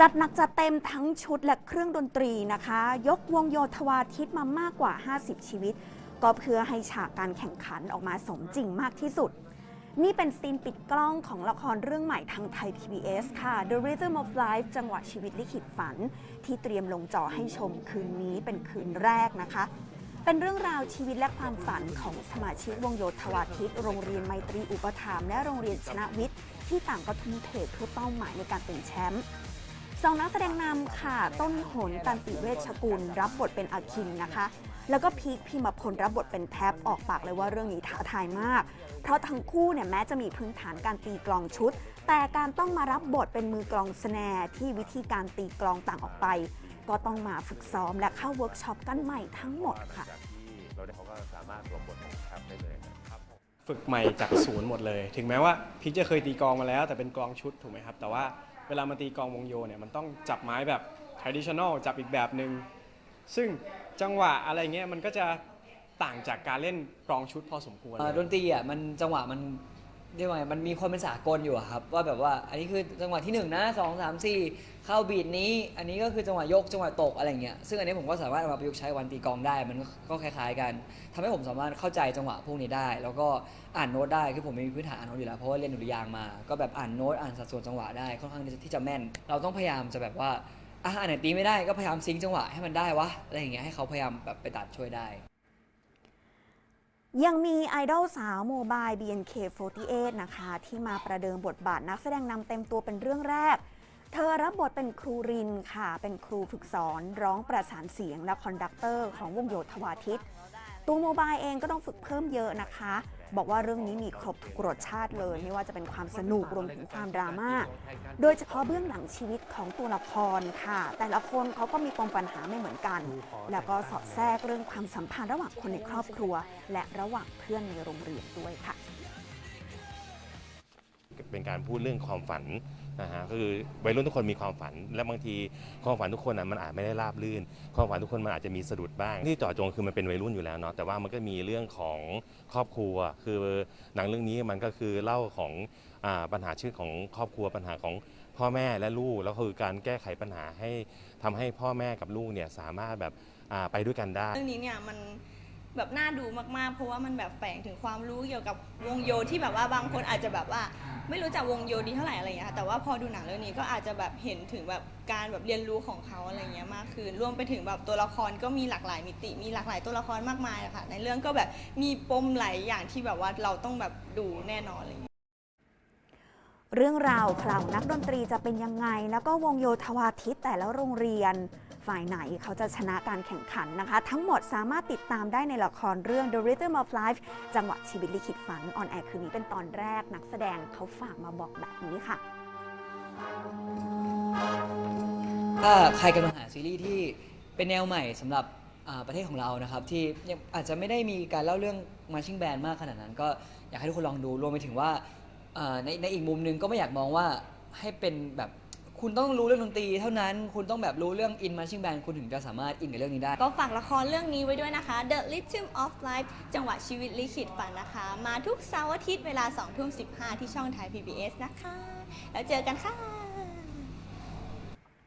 จัดหนักจัดเต็มทั้งชุดและเครื่องดนตรีนะคะ ยกวงโยธวาทิตมามากกว่า 50 ชีวิต ก็เพื่อให้ฉากการแข่งขันออกมาสมจริงมากที่สุด นี่เป็นซีนปิดกล้องของละครเรื่องใหม่ทางไทย PBS ค่ะ The Rhythm of Life จังหวะชีวิตลิขิตฝัน ที่เตรียมลงจอให้ชมคืนนี้เป็นคืนแรกนะคะ เป็นเรื่องราวชีวิตและความฝันของสมาชิกวงโยธวาทิตโรงเรียนไมตรีอุปถัมภ์และโรงเรียนชนะวิทย์ที่ต่างก็ทุ่มเทเพื่อเป้าหมายในการเป็นแชมป์ สองนักแสดงนำค่ะ ต้นหนตันติเวชกุลรับบทเป็นอาคินนะคะ แล้วก็พีคพิมพลรับบทเป็นแทบออกปากเลยว่าเรื่องนี้ท้าทายมาก เพราะทั้งคู่เนี่ยแม้จะมีพื้นฐานการตีกลองชุด แต่การต้องมารับบทเป็นมือกลองสแนร์ที่วิธีการตีกลองต่างออกไป ก็ต้องมาฝึกซ้อมและเข้าเวิร์กช็อปกันใหม่ทั้งหมดค่ะเราได้เขาก็สามารถสวมบทของแทบได้เลยครับฝึกใหม่จากศูนย์หมดเลย ถึงแม้ว่าพิกจะเคยตีกลองมาแล้ว แต่เป็นกลองชุดถูกไหมครับ แต่ว่า เวลามาตีกลองวงโยเนี่ยมันต้องจับไม้แบบ traditional จับอีกแบบหนึ่งซึ่งจังหวะอะไรเงี้ยมันก็จะต่างจากการเล่นกลองชุดพอสมควรเอ่อดนตรีอะมันจังหวะมัน เรียกว่าไงมันมีความเป็นสากลอยู่อะครับ ว่าแบบว่าอันนี้คือจังหวะที่หนึ่งนะสองสามสี่เข้าบีทนี้ อันนี้ก็คือจังหวะยกจังหวะตกอะไรเงี้ยซึ่งอันนี้ผมก็สามารถเอามาประยุกต์ใช้วันตีกลองได้ มันก็คล้ายๆกันทำให้ผมสามารถเข้าใจจังหวะพวกนี้ได้ แล้วก็อ่านโน้ตได้คือผมมีพื้นฐานอ่านโน้ตอยู่แล้วเพราะว่าเรียนดุริยางมาก็แบบอ่านโน้ตอ่านสัดส่วนจังหวะได้ค่อนข้างที่จะแม่น เราต้องพยายามจะแบบว่าอะอันไหนตีไม่ได้ก็พยายามซิงจังหวะให้มันได้วะอะไรอย่างเงี้ยให้เขาพยายามแบบไปตัดช่วยได้ ยังมีไอดอลสาวโมบาย BNK48 นะคะ ที่มาประเดิมบทบาทนักแสดงนำเต็มตัวเป็นเรื่องแรก เธอรับบทเป็นครูรินค่ะ เป็นครูฝึกสอน ร้องประสานเสียงและคอนดักเตอร์ของวงโยธวาทิต ตัวโมบายเองก็ต้องฝึกเพิ่มเยอะนะคะ บอกว่าเรื่องนี้มีครบทุกรสชาติเลย ไม่ว่าจะเป็นความสนุกรวมถึงความดราม่า โดยเฉพาะเบื้องหลังชีวิตของตัวละครค่ะ แต่ละคนเขาก็มีปมปัญหาไม่เหมือนกัน แล้วก็สอดแทรกเรื่องความสัมพันธ์ระหว่างคนในครอบครัว และระหว่างเพื่อนในโรงเรียนด้วยค่ะ เป็นการพูดเรื่องความฝันนะฮะก็คือวัยรุ่นทุกคนมีความฝัน และบางทีความฝันทุกคนนะมันอาจไม่ได้ราบรื่น ความฝันทุกคนมันอาจจะมีสะดุดบ้างที่เจาะจงคือมันเป็นวัยรุ่นอยู่แล้วเนาะแต่ว่ามันก็มีเรื่องของครอบครัว คือหนังเรื่องนี้มันก็คือเล่าของอปัญหาชีวิตของครอบครัวปัญหาของพ่อแม่และลูกแล้วคือการแก้ไขปัญหาให้ทำให้พ่อแม่กับลูกเนี่ยสามารถแบบไปด้วยกันได้เรื่องนี้เนี่ยมันแบบน่าดูมากๆ เพราะว่ามันแบบแฝงถึงความรู้เกี่ยวกับวงโยที่แบบว่าบางคนอาจจะแบบว่า ไม่รู้จักวงโยดีเท่าไหร่อะไรอย่างเงี้ยค่ะแต่ว่าพอดูหนังเรื่องนี้ก็อาจจะแบบเห็นถึงแบบการแบบเรียนรู้ของเขาอะไรเงี้ยมากขึ้นรวมไปถึงแบบตัวละครก็มีหลากหลายมิติ มีหลากหลายตัวละครมากมายอะค่ะในเรื่องก็แบบมีปมหลายอย่างที่แบบว่าเราต้องแบบดูแน่นอนอะไรเงี้ย เรื่องราวคราวนักดนตรีจะเป็นยังไง แล้วก็วงโยธวาทิตแต่ละโรงเรียน ฝ่ายไหนเขาจะชนะการแข่งขันนะคะ ทั้งหมดสามารถติดตามได้ในละครเรื่อง The Rhythm of Life จังหวะชีวิตลิขิตฝันออนแอร์คืนนี้เป็นตอนแรกนักแสดงเขาฝากมาบอกแบบนี้ค่ะ ถ้าใครกำลังหาซีรีส์ที่เป็นแนวใหม่สำหรับอ่าประเทศของเรานะครับ ที่ยังอาจจะไม่ได้มีการเล่าเรื่องมาชิ่งแบนมากขนาดนั้น ก็อยากให้ทุกคนลองดูรวมไปถึงว่าอ่าในในอีกมุมหนึงก็ไม่อยากมองว่าให้เป็นแบบ คุณต้องรู้เรื่องดนตรีเท่านั้น คุณต้องแบบรู้เรื่องอินมาชิ่งแบนคุณถึงจะสามารถอินกับเรื่องนี้ได้ ก็ฝากละครเรื่องนี้ไว้ด้วยนะคะ The Rhythm of Life จังหวะชีวิตลิขิตฝันนะคะ มาทุกเสาร์อาทิตย์เวลา2ทุ่ม15 ที่ช่องไทย PBS นะคะ แล้วเจอกันค่ะ